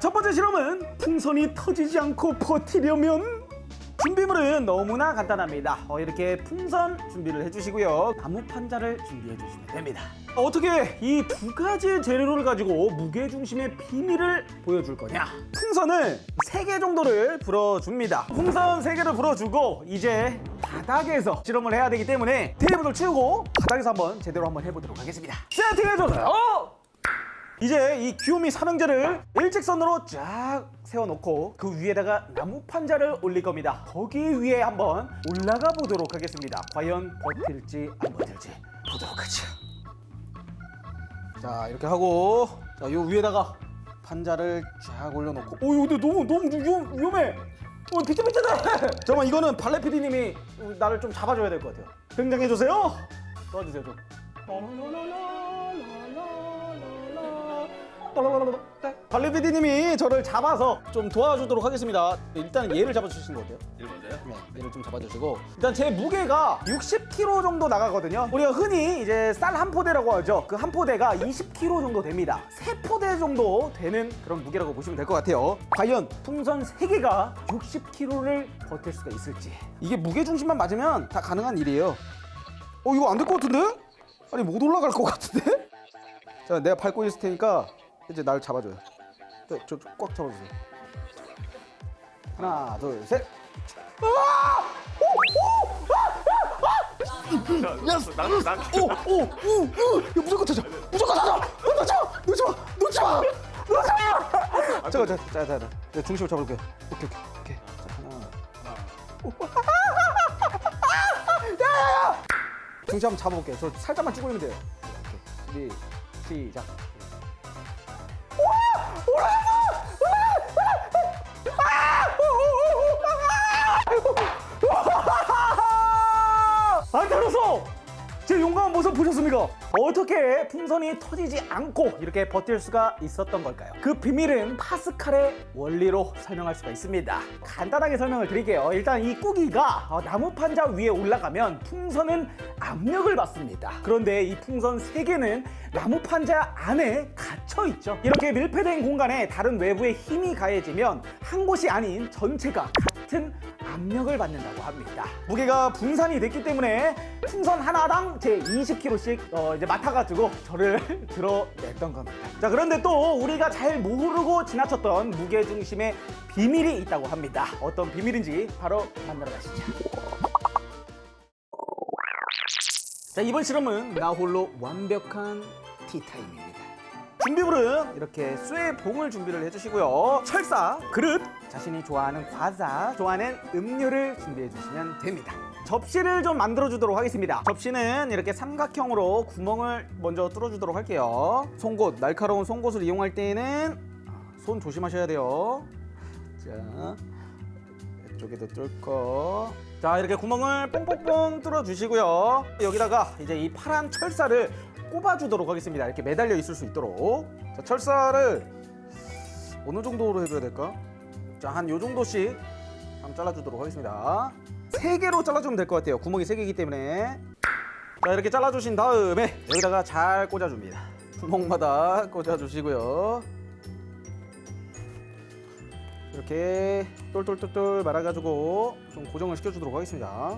첫 번째 실험은 풍선이 터지지 않고 버티려면 준비물은 너무나 간단합니다. 어, 이렇게 풍선 준비를 해주시고요. 나무 판자를 준비해 주시면 됩니다. 어떻게 이 두 가지 재료를 가지고 무게 중심의 비밀을 보여줄 거냐? 풍선을 세 개 정도를 불어줍니다. 풍선 세 개를 불어주고 이제 바닥에서 실험을 해야 되기 때문에 테이블을 치우고 바닥에서 한번 제대로 한번 해보도록 하겠습니다. 세팅해줘서요. 이제 이 귀요미 삼형제를 일직선으로 쫙 세워놓고 그 위에다가 나무 판자를 올릴 겁니다. 거기 위에 한번 올라가 보도록 하겠습니다. 과연 버틸지 안 버틸지 보도록 하죠. 자 이렇게 하고 자 요 위에다가 판자를 쫙 올려놓고 오 근데 너무 너무 위험, 위험해. 어 비틀비틀해. 잠깐만 이거는 발레 PD님이 나를 좀 잡아줘야 될 것 같아요. 등장해 주세요. 도와주세요 좀. PD님이 저를 잡아서 좀 도와주도록 하겠습니다. 일단 얘를 잡아주시는 거 어때요? 일 맞아요? 네, 얘를 좀 잡아주시고 일단 제 무게가 60kg 정도 나가거든요. 우리가 흔히 이제 쌀 한 포대라고 하죠. 그 한 포대가 20kg 정도 됩니다. 세 포대 정도 되는 그런 무게라고 보시면 될 것 같아요. 과연 풍선 3개가 60kg를 버틸 수가 있을지. 이게 무게 중심만 맞으면 다 가능한 일이에요. 어 이거 안 될 것 같은데? 아니 못 올라갈 것 같은데? 자 내가 밟고 있을 테니까 이제 날 잡아줘요. 저꽉 잡아주세요. 하나 둘 셋. 나, 나, 나, 오, 오, 오, 오, 이거 무조건 찾아, 무조건 찾아. 어, 놓지 마, 놓지 마, 놓지 마, 놓지 마. 잠깐, 잠깐, 잠깐, 잠깐. 내가 중심을 잡아볼게. 오케이, 오케이, 오케이. 자, 하나. 야야 야! 중심 한번 잡아볼게. 저 살짝만 쭉 올리면 돼요. 오케이, 준비, 시작. 어떻게 풍선이 터지지 않고 이렇게 버틸 수가 있었던 걸까요? 그 비밀은 파스칼의 원리로 설명할 수가 있습니다. 간단하게 설명을 드릴게요. 일단 이 꾸기가 어, 나무 판자 위에 올라가면 풍선은 압력을 받습니다. 그런데 이 풍선 세개는 나무 판자 안에 갇혀 있죠. 이렇게 밀폐된 공간에 다른 외부의 힘이 가해지면 한 곳이 아닌 전체가 같은 압력을 받는다고 합니다. 무게가 분산이 됐기 때문에 풍선 하나당 제 20kg씩 어, 이제 맡아가지고 저를 들어냈던 겁니다. 자 그런데 또 우리가 잘 모르고 지나쳤던 무게 중심의 비밀이 있다고 합니다. 어떤 비밀인지 바로 만나러 가시죠. 자 이번 실험은 나 홀로 완벽한 티타임입니다. 준비물은 이렇게 쇠 봉을 준비를 해주시고요. 철사, 그릇, 자신이 좋아하는 과자, 좋아하는 음료를 준비해 주시면 됩니다. 접시를 좀 만들어 주도록 하겠습니다. 접시는 이렇게 삼각형으로 구멍을 먼저 뚫어 주도록 할게요. 송곳, 날카로운 송곳을 이용할 때에는 손 조심하셔야 돼요. 자, 이쪽에도 뚫고 자 이렇게 구멍을 뽕뽕뽕 뚫어 주시고요 여기다가 이제 이 파란 철사를 꼽아 주도록 하겠습니다 이렇게 매달려 있을 수 있도록 자 철사를 어느 정도로 해줘야 될까 자 한 요 정도씩 한번 잘라 주도록 하겠습니다 세 개로 잘라 주면 될 것 같아요 구멍이 세 개이기 때문에 자 이렇게 잘라 주신 다음에 여기다가 잘 꽂아 줍니다 구멍마다 꽂아 주시고요 이렇게 똘똘똘똘 말아가지고 좀 고정을 시켜주도록 하겠습니다.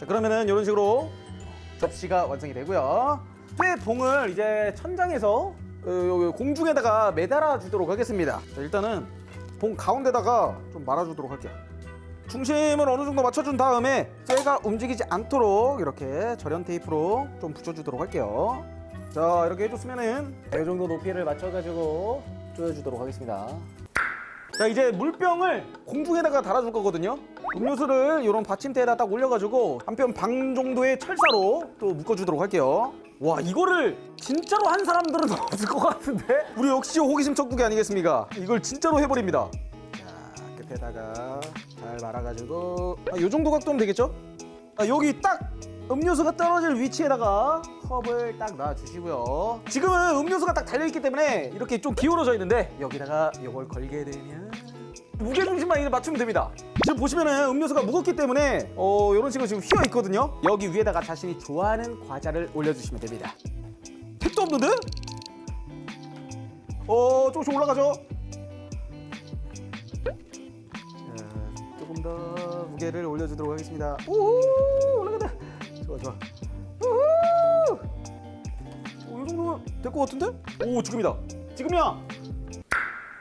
자 그러면은 이런 식으로 접시가 완성이 되고요. 쇠 봉을 이제 천장에서 어, 요 공중에다가 매달아 주도록 하겠습니다. 자 일단은 봉 가운데다가 좀 말아주도록 할게요. 중심을 어느 정도 맞춰준 다음에 쇠가 움직이지 않도록 이렇게 절연 테이프로 좀 붙여주도록 할게요. 자 이렇게 해줬으면은 이 정도 높이를 맞춰가지고 조여주도록 하겠습니다. 자 이제 물병을 공중에다가 달아줄 거거든요. 음료수를 이런 받침대에다 딱 올려가지고 한편 방 정도의 철사로 또 묶어주도록 할게요. 와 이거를 진짜로 한 사람들은 없을 것 같은데? 우리 역시 호기심 천국이 아니겠습니까? 이걸 진짜로 해버립니다. 자 끝에다가 잘 말아가지고. 아, 요 정도 각도면 되겠죠? 아, 여기 딱 음료수가 떨어질 위치에다가 컵을 딱 놔주시고요. 지금은 음료수가 딱 달려있기 때문에 이렇게 좀 기울어져 있는데 여기다가 이걸 걸게 되면 무게중심만 이제 맞추면 됩니다. 지금 보시면은 음료수가 무겁기 때문에 어, 이런 식으로 지금 휘어 있거든요. 여기 위에다가 자신이 좋아하는 과자를 올려주시면 됩니다. 택도 없는데? 어 조금씩 올라가죠. 조금 더 무게를 올려주도록 하겠습니다. 오 올라간다. 좋아 좋아. 될 것 같은데? 오 지금이다. 지금이야.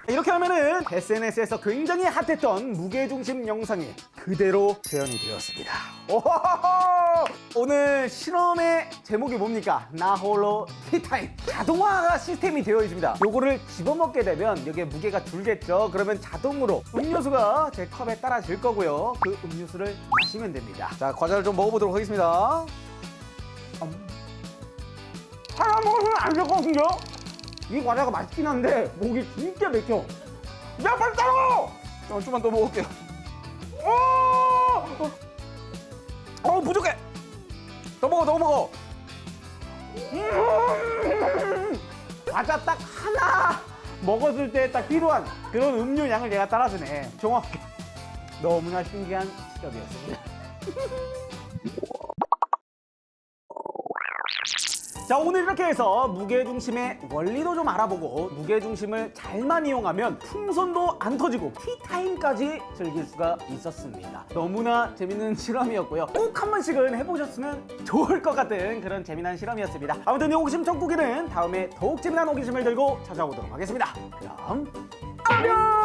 이렇게 하면은 SNS에서 굉장히 핫했던 무게중심 영상이 그대로 재현이 되었습니다. 오호호호! 오늘 실험의 제목이 뭡니까? 나홀로 티타임. 자동화가 시스템이 되어 있습니다. 요거를 집어먹게 되면 여기에 무게가 줄겠죠. 그러면 자동으로 음료수가 제 컵에 따라질 거고요. 그 음료수를 마시면 됩니다. 자, 과자를 좀 먹어보도록 하겠습니다. 음. 하나 먹으면 안 같은데요? 이 과자가 맛있긴 한데 목이 진짜 맥혀. 야 빨리 따라가! 어, 좀만 더 먹을게요. 어, 어 부족해. 더 먹어, 더 먹어. 음, 과자 딱 하나 먹었을 때 딱 필요한 그런 음료 양을 내가 따라주네. 정확해. 너무나 신기한 시점이었습니다. 자 오늘 이렇게 해서 무게중심의 원리도 좀 알아보고 무게중심을 잘만 이용하면 풍선도 안 터지고 티타임까지 즐길 수가 있었습니다. 너무나 재밌는 실험이었고요. 꼭 한 번씩은 해보셨으면 좋을 것 같은 그런 재미난 실험이었습니다. 아무튼 이 호기심 청구기는 다음에 더욱 재미난 호기심을 들고 찾아오도록 하겠습니다. 그럼 안녕